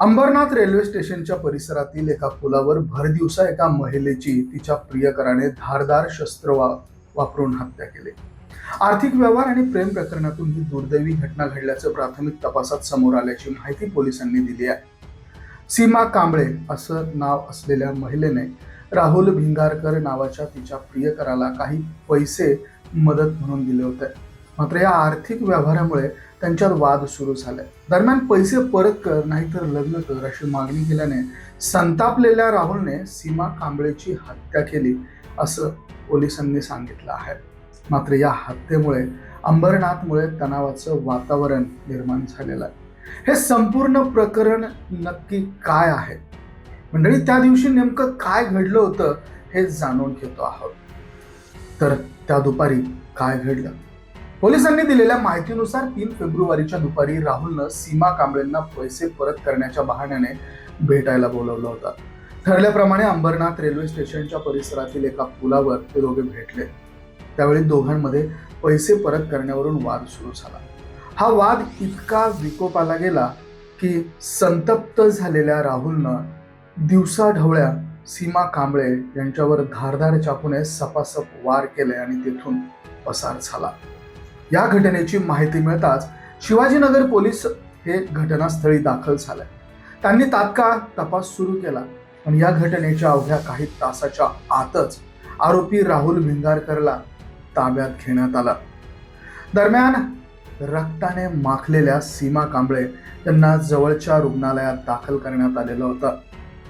Ambernath railway स्टेशनच्या परिसरातील एका पुलावर भरदिवसा एका महिलेची तिच्या प्रियकराने धारदार शस्त्र वा वापरून हत्या केली. आर्थिक व्यवहार आणि प्रेम प्रकरणातून ही दुर्दैवी घटना घडल्याचं प्राथमिक तपासात समोर आल्याची माहिती पोलिसांनी दिली आहे. सीमा कांबळे असं नाव असलेल्या महिलेने राहुल भिंगारकर नावाच्या तिच्या प्रियकराला काही पैसे मदत म्हणून दिले होते. मात्र या आर्थिक व्यवहारामुळे त्यांच्यात वाद सुरू झाले. दरम्यान पैसे परत कर नाहीतर लग्न कर अशी मागणी केल्याने संतापलेल्या राहुलने सीमा कांबळेची हत्या केली असं पोलिसांनी सांगितलं आहे. मात्र या हत्येमुळे अंबरनाथमुळे तणावाचं वातावरण निर्माण झालेलं आहे. हे संपूर्ण प्रकरण नक्की काय आहे? मंडळी त्या दिवशी नेमकं काय घडलं होतं हे जाणून घेतो आहोत. तर त्या दुपारी काय घडलं? पोलिसांनी दिलेल्या माहितीनुसार तीन फेब्रुवारीच्या दुपारी राहुलनं सीमा कांबळेंना पैसे परत करण्याच्या बहाण्याने भेटायला बोलवलं होतं. ठरल्याप्रमाणे अंबरनाथ रेल्वे स्टेशनच्या परिसरातील एका पुलावर ते दोघे भेटले. त्यावेळी दोघांमध्ये पैसे परत करण्यावरून वाद सुरू झाला. हा वाद इतका विकोपाला गेला की संतप्त झालेल्या राहुलनं दिवसा ढवळ्या सीमा कांबळे यांच्यावर धारदार चाकूने सपासप वार केले आणि तेथून पसार झाला. या घटनेची माहिती मिळताच शिवाजीनगर पोलीस हे घटनास्थळी दाखल झाले. त्यांनी तात्काळ तपास सुरू केला आणि या घटनेच्या अवघ्या काही तासाच्या आतच आरोपी राहुल भिंगारकरला ताब्यात घेण्यात आला. दरम्यान रक्ताने माखलेल्या सीमा कांबळे यांना जवळच्या रुग्णालयात दाखल करण्यात आलेलं होतं.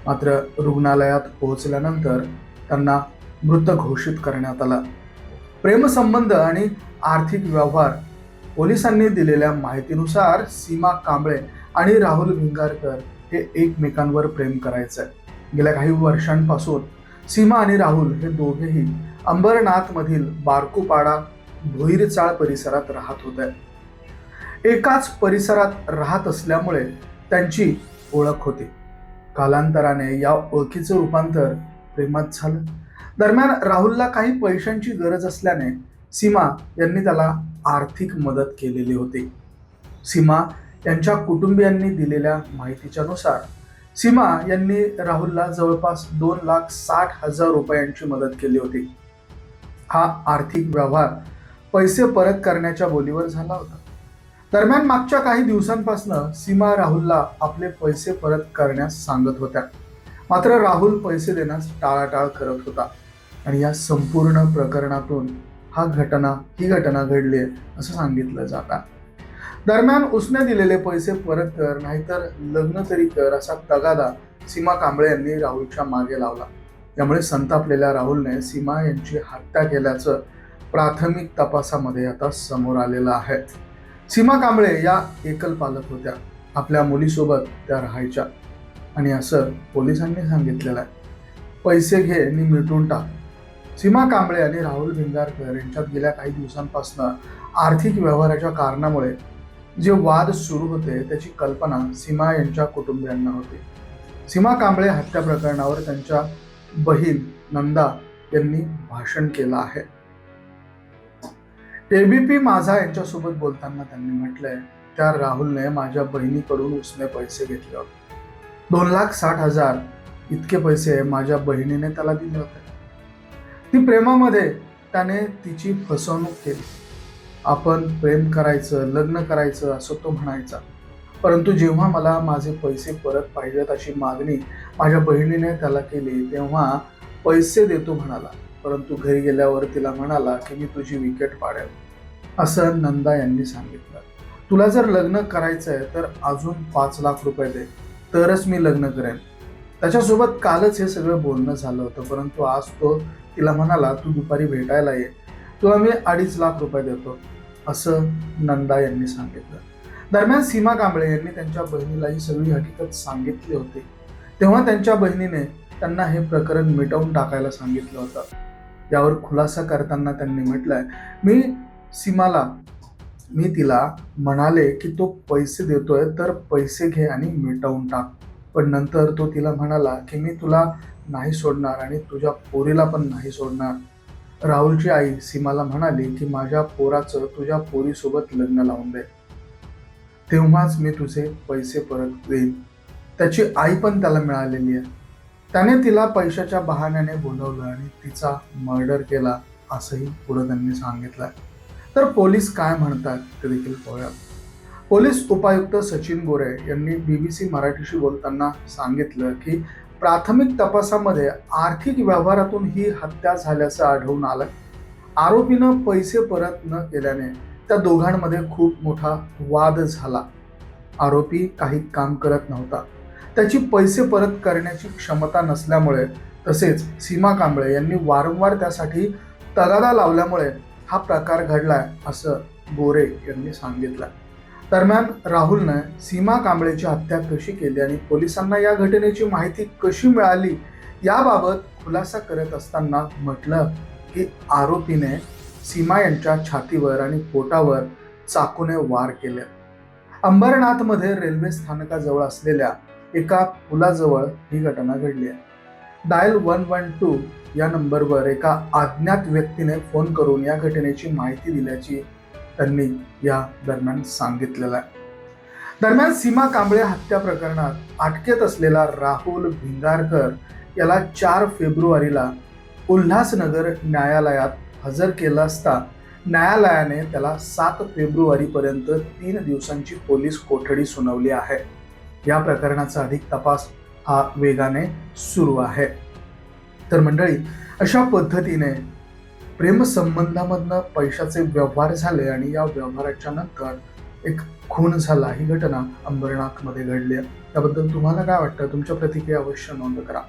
मात्र रुग्णालयात पोहोचल्यानंतर त्यांना मृत घोषित करण्यात आला. प्रेमसंबंध आणि आर्थिक व्यवहार. पोलिसांनी दिलेल्या माहितीनुसार सीमा कांबळे आणि राहुल भिंगारकर हे एकमेकांवर प्रेम करायचे. गेल्या काही वर्षांपासून सीमा आणि राहुल हे दोघेही अंबरनाथमधील बारकूपाडा भोईरचाळ परिसरात राहत होते. एकाच परिसरात राहत असल्यामुळे त्यांची ओळख होती. कालांतराने या ओळखीचं रूपांतर प्रेमात झालं. दरम्यान राहुलला काही पैशांची गरज असल्याने सीमा यांनी त्याला आर्थिक मदत केलेली होती. सीमा यांच्या कुटुंबियांनी दिलेल्या माहितीच्या नुसार सीमा यांनी राहुलला जवळपास दोन लाख साठ हजार रुपयांची मदत केली होती. हा आर्थिक व्यवहार पैसे परत करण्याच्या बोलीवर झाला होता. दरम्यान मागच्या काही दिवसांपासून सीमा राहुलला आपले पैसे परत करण्यास सांगत होत्या. मात्र राहुल पैसे देण्यास टाळाटाळ करत होता. आणि या संपूर्ण प्रकरणातून हा घटना ही घटना घडली आहे असं सांगितलं जातं दरम्यान उसने दिलेले पैसे परत कर नाहीतर लग्न तरी कर असा तगादा सीमा कांबळे यांनी राहुलच्या मागे लावला. त्यामुळे संतापलेल्या राहुलने सीमा यांची हत्या केल्याचं प्राथमिक तपासामध्ये आता समोर आलेलं आहे. सीमा कांबळे या एकल पालक होत्या. आपल्या मुलीसोबत त्या राहायच्या. आणि असं पोलिसांनी सांगितलेलं आहे. पैसे घे आणि मिटून टाक. सीमा कांबळे आणि राहुल भिंगारकर यांच्यात गेल्या काही दिवसांपासून आर्थिक व्यवहाराच्या कारणामुळे जे वाद सुरू होते त्याची कल्पना सीमा यांच्या कुटुंबियांना होती. सीमा कांबळे हत्या प्रकरणावर त्यांच्या बहीण नंदा यांनी भाषण केलं आहे. एबीपी माझा यांच्यासोबत बोलताना त्यांनी म्हटलंय त्या राहुलने माझ्या बहिणीकडून उसने पैसे घेतले होते. दोन लाख साठ हजार इतके पैसे माझ्या बहिणीने त्याला दिले होते. ती प्रेमामध्ये त्याने तिची फसवणूक केली. आपण प्रेम करायचं लग्न करायचं असं तो म्हणायचा. परंतु जेव्हा मला माझे पैसे परत पाहिजेत अशी मागणी माझ्या बहिणीने त्याला केली तेव्हा पैसे देतो म्हणाला. परंतु घरी गेल्यावर तिला म्हणाला की मी तुझी विकेट पाडेल. असं नंदा यांनी सांगितलं. तुला जर लग्न करायचं आहे तर अजून पाच लाख रुपये दे. तरच मी लग्न करेन. त्याच्यासोबत कालच हे सगळं बोलणं झालं होतं परंतु आज तो तिला म्हणाला तू दुपारी भेटायला ये. तुला मी अडीच लाख रुपये देतो. असं नंदा यांनी सांगितलं. दरम्यान सीमा कांबळे यांनी त्यांच्या बहिणीला ही सगळी हकीकत सांगितली होती. तेव्हा त्यांच्या बहिणीने त्यांना हे प्रकरण मिटवून टाकायला सांगितलं होतं. यावर खुलासा करताना त्यांनी म्हटलंय मी सीमाला मी तिला म्हणाले की तो पैसे देतोय तर पैसे घे आणि मिटवून टाक. पण नंतर तो तिला म्हणाला की मी तुला नाही सोडणार आणि तुझ्या पोरीला पण नाही सोडणार. राहुलची आई सीमाला म्हणाली की माझ्या पोराचं तुझ्या पोरीसोबत लग्न लावून दे. तेव्हाच मी तुझे पैसे परत देईन. त्याची आई पण त्याला मिळालेली आहे. त्याने तिला पैशाच्या बहाण्याने बोलवलं आणि तिचा मर्डर केला असंही पुढं त्यांनी सांगितलं तर पोलीस काय म्हणतात ते देखील पाहूया. पोलीस उपायुक्त सचिन गोरे यांनी बी बी सी मराठीशी बोलताना सांगितलं की प्राथमिक तपासामध्ये आर्थिक व्यवहारातून ही हत्या झाल्याचं आढळून आलं. आरोपीनं पैसे परत न केल्याने त्या दोघांमध्ये खूप मोठा वाद झाला. आरोपी काही काम करत नव्हता. त्याची पैसे परत करण्याची क्षमता नसल्यामुळे तसेच सीमा कांबळे यांनी वारंवार त्यासाठी तगादा लावल्यामुळे हा प्रकार घडलाय असं गोरे यांनी सांगितलं. दरम्यान राहुलनं सीमा कांबळेची हत्या कशी केली आणि पोलिसांना या घटनेची माहिती कशी मिळाली याबाबत खुलासा करत असताना म्हटलं की आरोपीने सीमा यांच्या छातीवर आणि पोटावर चाकूने वार केले. अंबरनाथमध्ये रेल्वे स्थानकाजवळ असलेल्या एका पुलाजवळ ही घटना घडली आहे. डायल वन वन टू या नंबरवर एका अज्ञात व्यक्तीने फोन करून या घटनेची माहिती दिल्याची त्यांनी या दरम्यान सांगितलेलं आहे. दरम्यान सीमा कांबळे हत्या प्रकरणात अटकेत असलेला राहुल भिंगारकर याला चार फेब्रुवारीला उल्हासनगर न्यायालयात हजर केलं असता न्यायालयाने त्याला सात फेब्रुवारीपर्यंत तीन दिवसांची पोलीस कोठडी सुनावली आहे. या प्रकरणाचा अधिक तपास हा वेगाने सुरू आहे. तर मंडळी अशा पद्धतीने प्रेमसंबंधामधनं पैशाचे व्यवहार झाले आणि या व्यवहाराच्या नंतर एक खून झाला. ही घटना अंबरनाथमध्ये घडली आहे. त्याबद्दल तुम्हाला काय वाटतं? तुमच्या प्रतिक्रिया अवश्य नोंद करा.